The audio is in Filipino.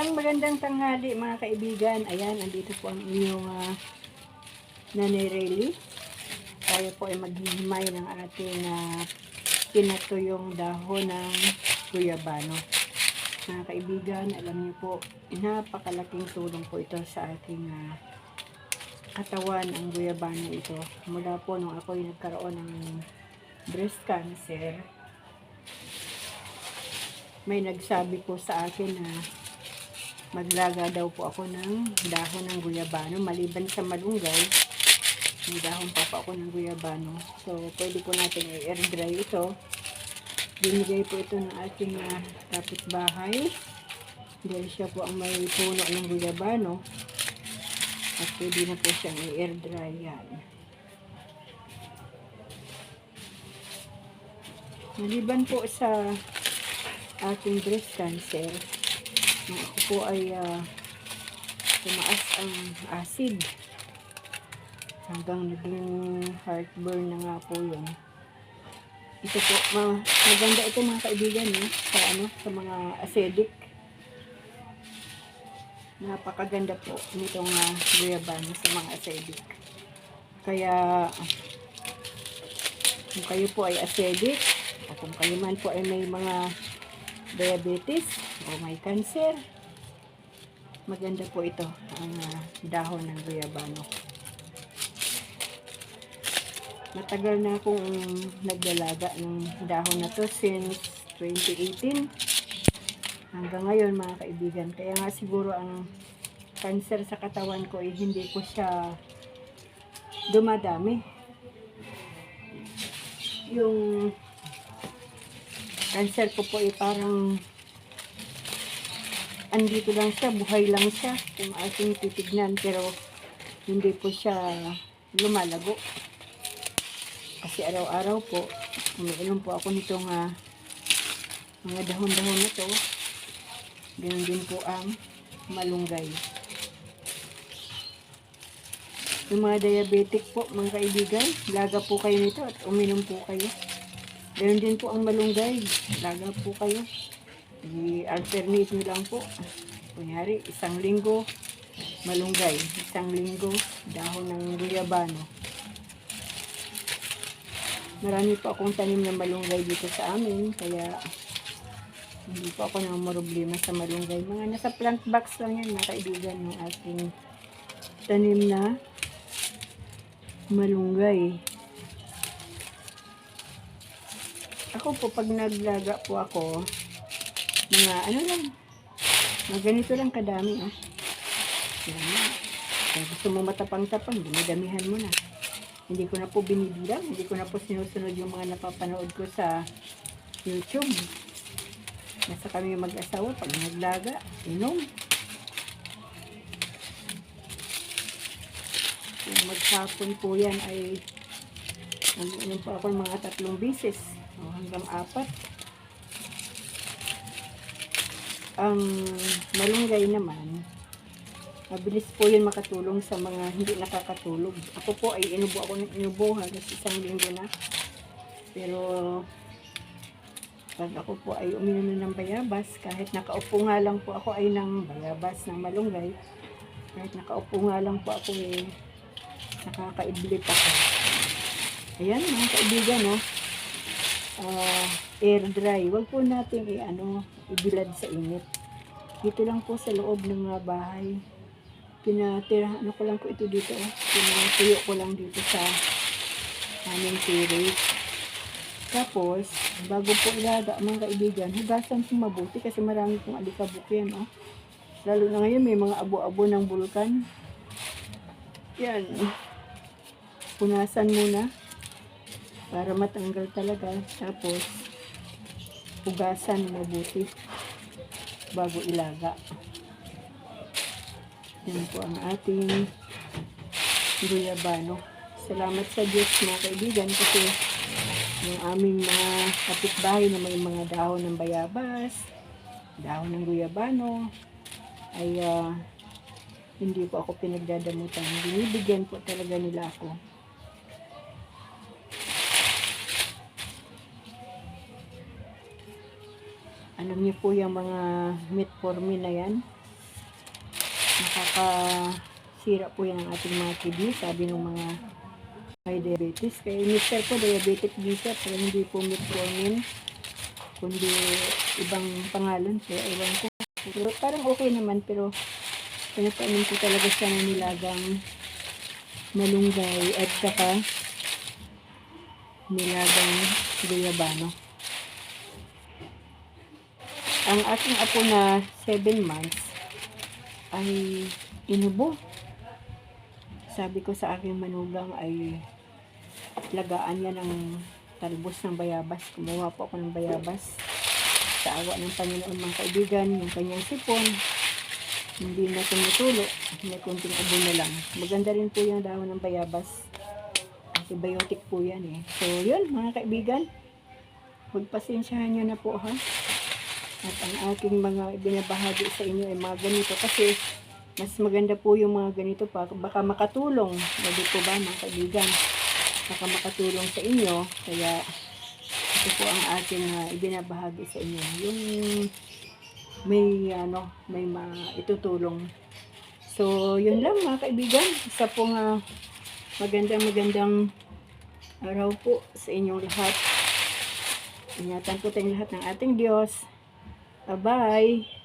Ang magandang tanghali mga kaibigan. Ayan, andito po ang inyong uh, Nanay Rayleigh. Tayo po ay maghihimay ng ating uh, pinatuyong dahon ng guyabano. Mga kaibigan, alam niyo po, napakalaking tulong po ito sa ating uh, katawan ang guyabano ito. Mula po nung ako ay nagkaroon ng breast cancer, may nagsabi po sa akin na maglaga daw po ako ng dahon ng guyabano. Maliban sa malunggay, may dahon pa po ako ng guyabano. So, pwede po natin i-air dry ito. Binigay po ito ng ating uh, kapitbahay. Dahil siya po ang may puno ng guyabano. At pwede na po siyang i-air dry yan. Maliban po sa ating breast cancer, ako po ay uh, tumaas ang acid hanggang naging heartburn na nga po yun. Ito po, ma maganda ito mga kaibigan eh, sa ano, sa mga acidic. Napakaganda po nitong uh, guyabano sa mga acidic. Kaya, kung kayo po ay acidic, o kung kayo man po ay may mga diabetes o may cancer, maganda po ito ang uh, dahon ng guyabano. Matagal na akong naglalaga ng dahon na to since 2018 hanggang ngayon mga kaibigan. Kaya nga siguro ang cancer sa katawan ko ay hindi ko siya dumadami. Yung cancer ko po ay parang andito lang siya, buhay lang siya kung ating titignan pero hindi po siya lumalago. Kasi araw-araw po, umiinom po ako nitong uh, mga dahon-dahon na to. Ganun din po ang malunggay. Yung mga diabetic po, mga kaibigan, laga po kayo nito at uminom po kayo. Ganun din po ang malunggay. Laga po kayo. I-alternate nyo lang po. Kunyari, isang linggo, malunggay. Isang linggo, dahon ng guyabano. Marami po akong tanim na malunggay dito sa amin. Kaya, hindi po ako nang problema sa malunggay. Mga nasa plant box lang yan, mga kaibigan, ng ating tanim na malunggay. Ako po, pag naglaga po ako, mga ano lang, mga ganito lang kadami, oh. Yan na. Kung gusto mo matapang-tapang, dinidamihan mo na. Hindi ko na po binibilang, hindi ko na po sinusunod yung mga napapanood ko sa YouTube. Nasa kami mag-asawa, pag naglaga, inom. Kung maghapon po yan ay Nag-inom po ako mga tatlong bisis. O hanggang apat. Ang malunggay naman, mabilis po yun makatulong sa mga hindi nakakatulog. Ako po ay inubo ako ng inubo halos isang linggo na. Pero pag ako po ay uminom ng bayabas, kahit nakaupo nga lang po ako ay ng bayabas ng malunggay, kahit nakaupo nga lang po ako eh, nakakaidlip ako. Ayan mga kaibigan, no? Uh, air dry. Huwag po natin i-ano, ibilad sa init. Dito lang po sa loob ng mga bahay. Pinatira, ano ko lang po ito dito, oh. Pinatuyo ko lang dito sa aming terrace. Tapos, bago po ilaga, mga kaibigan, hugasan po mabuti kasi marami pong alikabok yan, oh. Lalo na ngayon, may mga abo-abo ng bulkan. Yan. Punasan muna para matanggal talaga. Tapos, hugasan mabuti bago ilaga. Yan po ang ating guyabano. Salamat sa Diyos mga kaibigan kasi yung aming mga kapitbahay na may mga dahon ng bayabas, dahon ng guyabano, ay uh, hindi po ako pinagdadamutan. Binibigyan po talaga nila ako. Alam niyo po yung mga metformin na yan. nakakasira po yan ating mga kidney, sabi ng mga may diabetes. Kaya mister ko, diabetic siya, pero hindi po metformin, kundi ibang pangalan. Kaya ewan ko. Pero parang okay naman, pero pinapainom ko talaga siya ng nilagang malunggay at saka nilagang guyabano. Ang aking apo na 7 months ay inubo. Sabi ko sa aking manugang ay lagaan niya ng talbos ng bayabas. Kumuha po ako ng bayabas. Sa awa ng Panginoon mga kaibigan, yung kanyang sipon, hindi na tumutulo. May kunting abo na lang. Maganda rin po yung dahon ng bayabas. Antibiotic po yan eh. So, yun mga kaibigan. Magpasensyahan nyo na po ha. At ang aking mga binabahagi sa inyo ay mga ganito kasi mas maganda po yung mga ganito pa. Baka makatulong. Lagi po ba mga kaibigan? Baka makatulong sa inyo. Kaya ito po ang aking uh, ibinabahagi sa inyo. Yung may ano, may maitutulong. So, yun lang mga kaibigan. Isa pong uh, magandang magandang araw po sa inyong lahat. Ingatan po tayong lahat ng ating Diyos. Bye-bye.